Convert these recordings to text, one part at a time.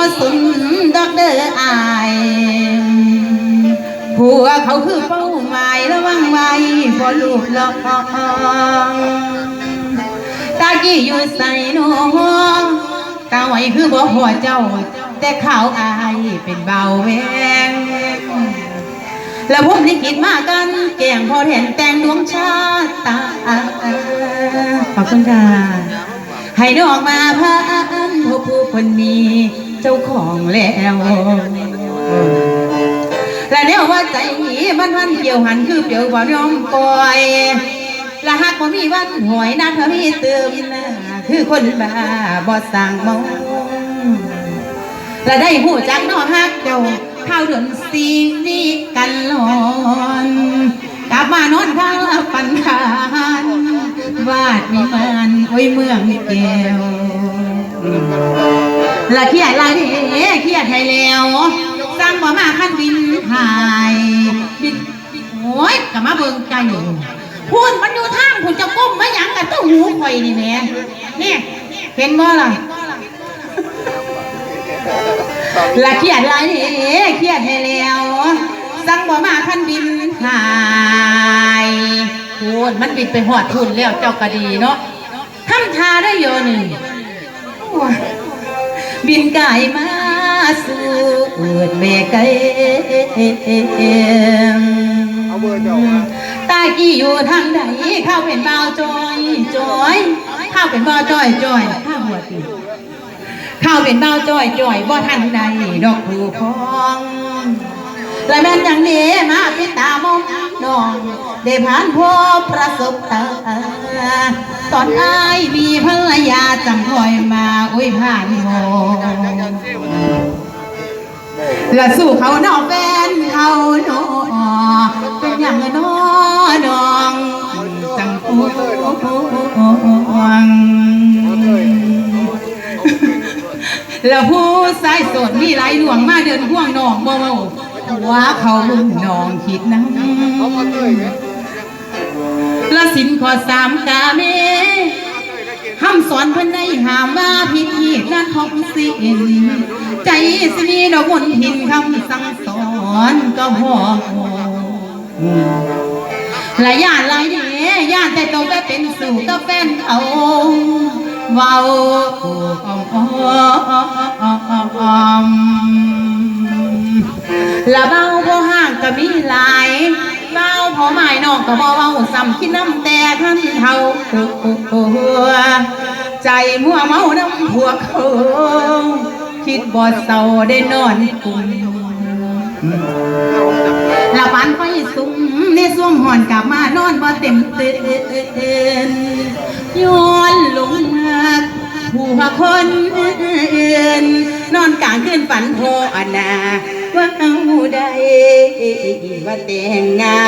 บ่สนดอกเด้ออายผัวเขาคือเป้าหมายระวังไว้บ่ลูกหลอกตากี้อยู่ใส่น้องตาไว้คือบ่หัวเจ้า แต่เขาอายเป็นเบาแวงแล้วผมลิขิตมากัน แกงพอเห็นแต่งดวงชาตาขอบคุณค่ะให้ดอกมาพันผู้ผู้คนมี เจ้าของแล้ว และแนวว่าใจมันมันเกี่ยวหันคือเปลียวบ่ยอมปล่อยละหักบ่มีวันหวยนัดเขามีเติมน้าคือคนบ้าบ่สั่งมองและได้หูจักนอฮักเจ้าข้าวเดือนสีนี้กันหลอนกลับมานอนข้างปันคานวาดมีมันโอ้ยเมืองแก้ว ละเครียดละเด้เครียดให้แล้วสร้างบ่มาขั้นบินหายบินโอ้ยกลับมาเบิ่งใจพูดมันอยู่ทางคุณจะก้มไมาหยังกันต้องหูข่อยนี่แม่นี่เห็นบ่ล่ะละเครียดไรนี่เครียดให้แล้วสั่งบ่มาคันบินหายโูนมันบินไปหอดทุนแล้วเจ้าก็ดีเนาะทำทาได้โยหนึ่ง บินไก่มาสู่เอิดเมกเอมตากี้อยู่ทางใดเข้าเป็นเบาจอยจอยเข้าเป็นบ่าจอยจอยข้าหัวตีข้าวเป็นเบาจอยจอยบ่ทันใดดอกผูพองและแม่นอย่างนี้มาพิตามองน้องได้ผ่านพบประสบตา ตอนอายมีภรรยาจังคอยมาอุ้ยผ่านโมและสู่เขานอกแฟนเขาโนเป็นอย่างนอดองจังพูวงแล้วผู้สายสดมีหลายหลวงมาเดินห่วงนองบ่เมว่าเขาลุ่มน้องคิดนะ ละสินขอสามกาเมห้ามสอนเพิ่นได้ห้ามว่าผิดที่นั่นของสินใจสิมีดอกมนต์หินคำสั่งสอนก็พอและญาติหลายเด้ญาติแต่ตัวไปเป็นสู่กับแฟนเขาเว้าละเบ้าบ่ห่างก็มีหลายเบ้าพอหมายน้องก็บ่เว้าำคิดน้ำแต่ท่านเท่าใจมัวเมาน้ำพวเขาคิดบ่เศร้าได้นอนกุมละปันไฟสุ่มในส่วงหอนกลับมานอนบ่เต็มเตือนย้อนหลงหักผู้คนอื่นนอนกลางคืนฝันโพอนาว่าเอาได้ว่าแต่งงา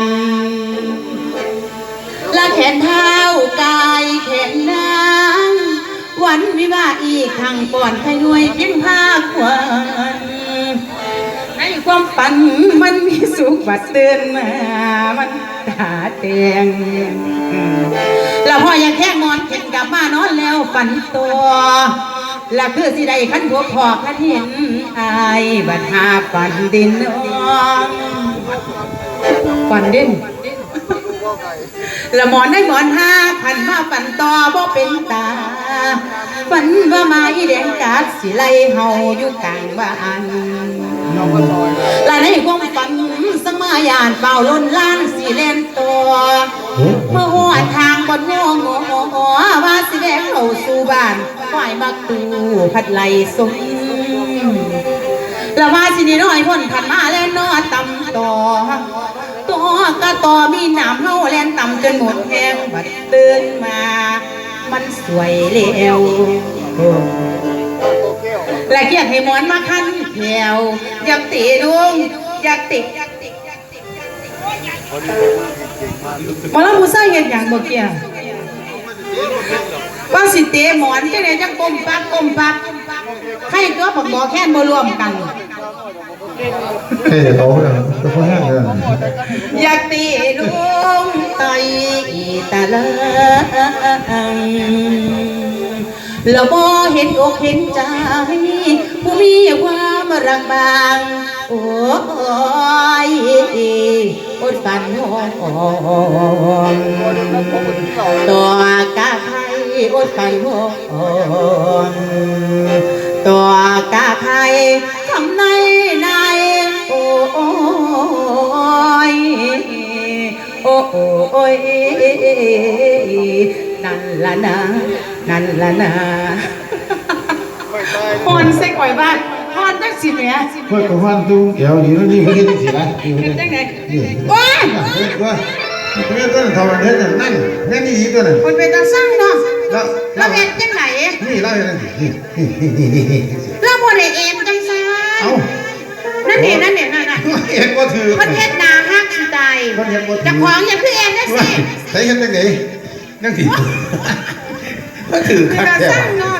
น ละแขนเท้ากายแขนนางวันวิวาอีกทางก่อนให้ด้วยเพียงภาควันในความฝันมันมีสุขบัดเตือนมามันตาแดงแล้วพออยังแค่งอนเข็นกลับมานอนแล้วฝันตัวและคือสิได้ขันพวพอขันเห็นอายบัดหาฝันดินน้องฝันดิน ละหมอนได้หมอนห้าพันมาฝันต่อบ่เป็นตา ฝันว่ามาอีแดงกาดสิไลเฮาอยู่กลางบ้านเรายเลยและในความฝันสมายานเป่าล้นล้านสีเลนตัวเมื่อหัวทางบนงงงว่าสิแดงเข้าสู่บ้านฝ่ายมักตูพัดไหลสมแล้วว่าสินี่น้อยพ้นผ่านมาแล้วนอตำต่อ ตัวก็ต่อมีน้ำเฮาแลนต่ำจนหมดแหงบัดตื่นมา มันสวยแล้วโตเกี้วและเกียกให้หมอนมาคันแถวอยากตีลุงอยากติดมากหมอลำผู้ใส่เห็นอย่างบ่เกียว่าสิเตหมอนจังไดจังก้มปักก้มปักให้ตัวบักอแค้นบ่รวมกันเท่โตเลย ตัวเขาแห้งเลยอยากตีลุงต่อยตะเลิงแล้วบ่เห็นอกเห็นใจ ผู้มีความรักบาง โอ้ยอดฝันหอนตัวกาไทยอดฝันหอนตัวกาไท อ้ยนั่นละนะนั่นละนะไม่ได้พอนใส่ก่อยบ้านพอนจังสิแหม่เพื่อนกับฟันตุ้งแก้วอยู่นี่เขาเห็นสิละอยู่เป็นนี่จังไงนี่ว้าเฮ้ยว่าเพื่อนต้นทำอะไรนั่นนั่นนั่นนี่อีกตัวนึงคนเป็นตาสั่งเนาะแล้วแล้วเอ็ดจังไหนนี่เล่าอย่างนั้นนี่นี่นี่นี่แล้วบ่ได้เอ็ดจังซั่นเอ้านั่นเห็นนั่นเห็นนั่นน่ะเห็นว่าถือคนเฮ็ดหนาฮักสิตาย คนเห็นว่าถืเจะของอย่าคือเอ็ดนะสิใส่เห็นยังไงนั่งถือว่าถือเป็นคักตาแก่สั่งเนาะ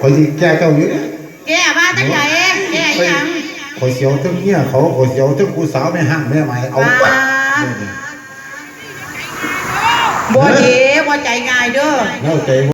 คอยสิแก้เจ้าอยู่เนี่ยแกว่าจังไหนแกอีหยังคอยเสียวทั้งเมียเขาคอยเสียวทั้งกูสาวแม่ห้างแม่ใหม่เอาไปบ่เด้บ่ใจง่ายเด้อแล้วใจ